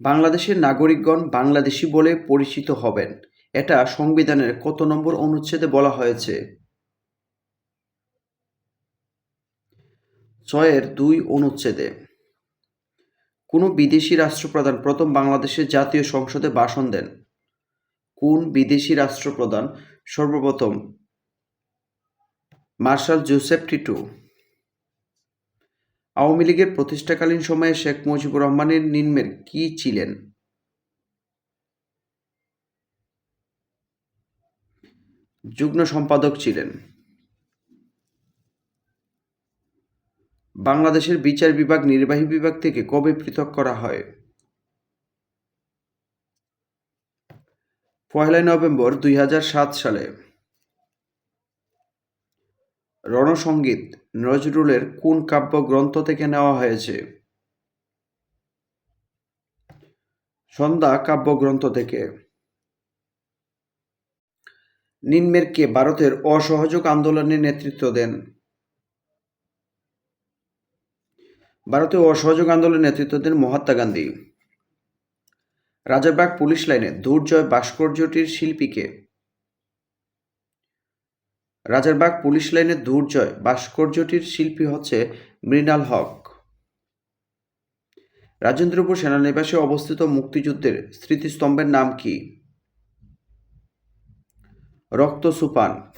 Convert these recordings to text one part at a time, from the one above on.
বাংলাদেশের নাগরিকগণ বাংলাদেশি বলে পরিচিত হবেন। এটা সংবিধানের কত নম্বর অনুচ্ছেদে বলা হয়েছে? ছয়ের দুই অনুচ্ছেদে, কোন বিদেশি রাষ্ট্রপ্রধান প্রথম বাংলাদেশের জাতীয় সংসদে ভাষণ দেন? কোন বিদেশি রাষ্ট্রপ্রধান সর্বপ্রথম মার্শাল জোসেফ টিটু? আওয়ামী লীগের প্রতিষ্ঠাকালীন সময়ে শেখ মুজিবুর রহমানের নিম্নের কি ছিলেন? যুগ্ম সম্পাদক ছিলেন। বাংলাদেশের বিচার বিভাগ, নির্বাহী বিভাগ থেকে কবে পৃথক করা হয়? পয়লা নভেম্বর দুই হাজার সাত সালে। রণসঙ্গীত নজরুলের কোন কাব্যগ্রন্থ থেকে নেওয়া হয়েছে? সন্ধ্যা কাব্যগ্রন্থ থেকে। নিম্নের কে ভারতের অসহযোগ আন্দোলনে নেতৃত্ব দেন? ভারতীয় অসহযোগ আন্দোলনে নেতৃত্ব দেন মহাত্মা গান্ধী। রাজারবাগ পুলিশ লাইনে দুর্জয় ভাস্কর্যটির শিল্পীকে রাজারবাগ পুলিশ লাইনের দুর্জয় ভাস্কর্যটির শিল্পী হচ্ছে মৃণাল হক। রাজেন্দ্রপুর সেনানিবাসে অবস্থিত মুক্তিযুদ্ধের স্মৃতিস্তম্ভের নাম কি? রক্ত সুপান।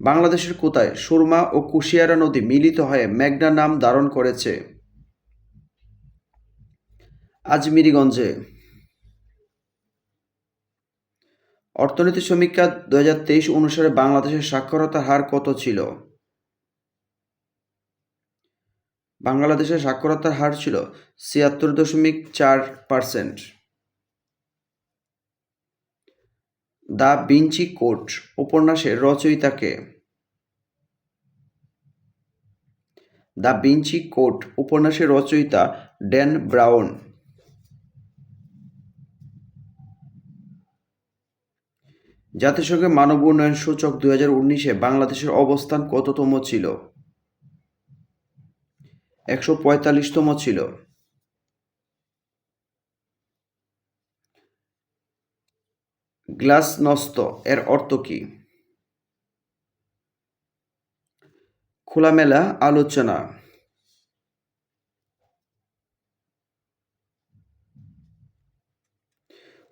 বাংলাদেশের কোথায় সুরমা ও কুশিয়ারা নদী মিলিত হয়ে মেঘনা নাম ধারণ করেছে। আজমিরিগঞ্জে অর্থনীতি সমীক্ষা দু হাজার তেইশ অনুসারে বাংলাদেশের সাক্ষরতার হার কত ছিল? বাংলাদেশের সাক্ষরতার হার ছিল ছিয়াত্তর দশমিক চার পার্সেন্ট। দ্য বিঞ্চি কোট উপন্যাসের রচয়িতাকে দ্য বিঞ্চি কোট উপন্যাসের রচয়িতা ড্যান ব্রাউন। জাতিসংঘের মানব উন্নয়ন সূচক দুই হাজার উনিশে বাংলাদেশের অবস্থান কততম ছিল? একশো পঁয়তাল্লিশতম ছিল। গ্লাস নস্ত এর অর্থ কি? খোলামেলা আলোচনা।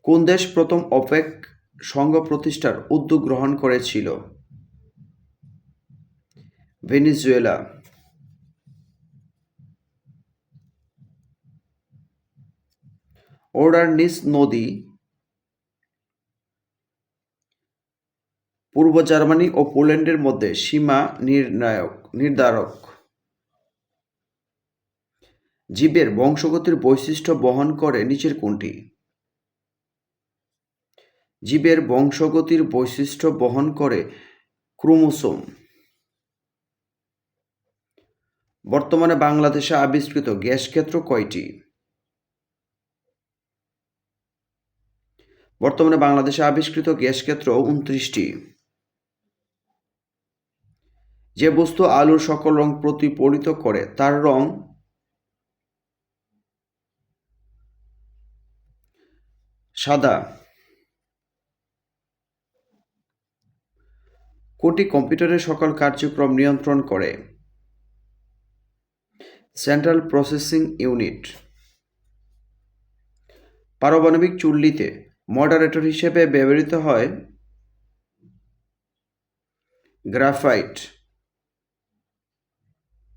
কোন দেশ প্রথম অপেক সংঘ প্রতিষ্ঠার উদ্যোগ গ্রহণ করেছিল। ভেনিজুয়েলা। ওর্ডারনিস নদী। পূর্ব জার্মানি ও পোল্যান্ডের মধ্যে সীমা নির্ণায়ক, নির্ধারক। জীবের বংশগতির বৈশিষ্ট্য বহন করে নিচের কোনটি? জীবের বংশগতির বৈশিষ্ট্য বহন করে ক্রোমোসোম। বর্তমানে বাংলাদেশে আবিষ্কৃত গ্যাস ক্ষেত্র কয়টি? বর্তমানে বাংলাদেশে আবিষ্কৃত গ্যাস ক্ষেত্র উনত্রিশটি। যে বস্তু আলোর সকল রং প্রতিফলিত করে, তার রং সাদা। কোটি কম্পিউটারের সকল কার্যক্রম নিয়ন্ত্রণ করে। সেন্ট্রাল প্রসেসিং ইউনিট পারমাণবিক চুল্লিতে মডারেটর হিসেবে ব্যবহৃত হয় গ্রাফাইট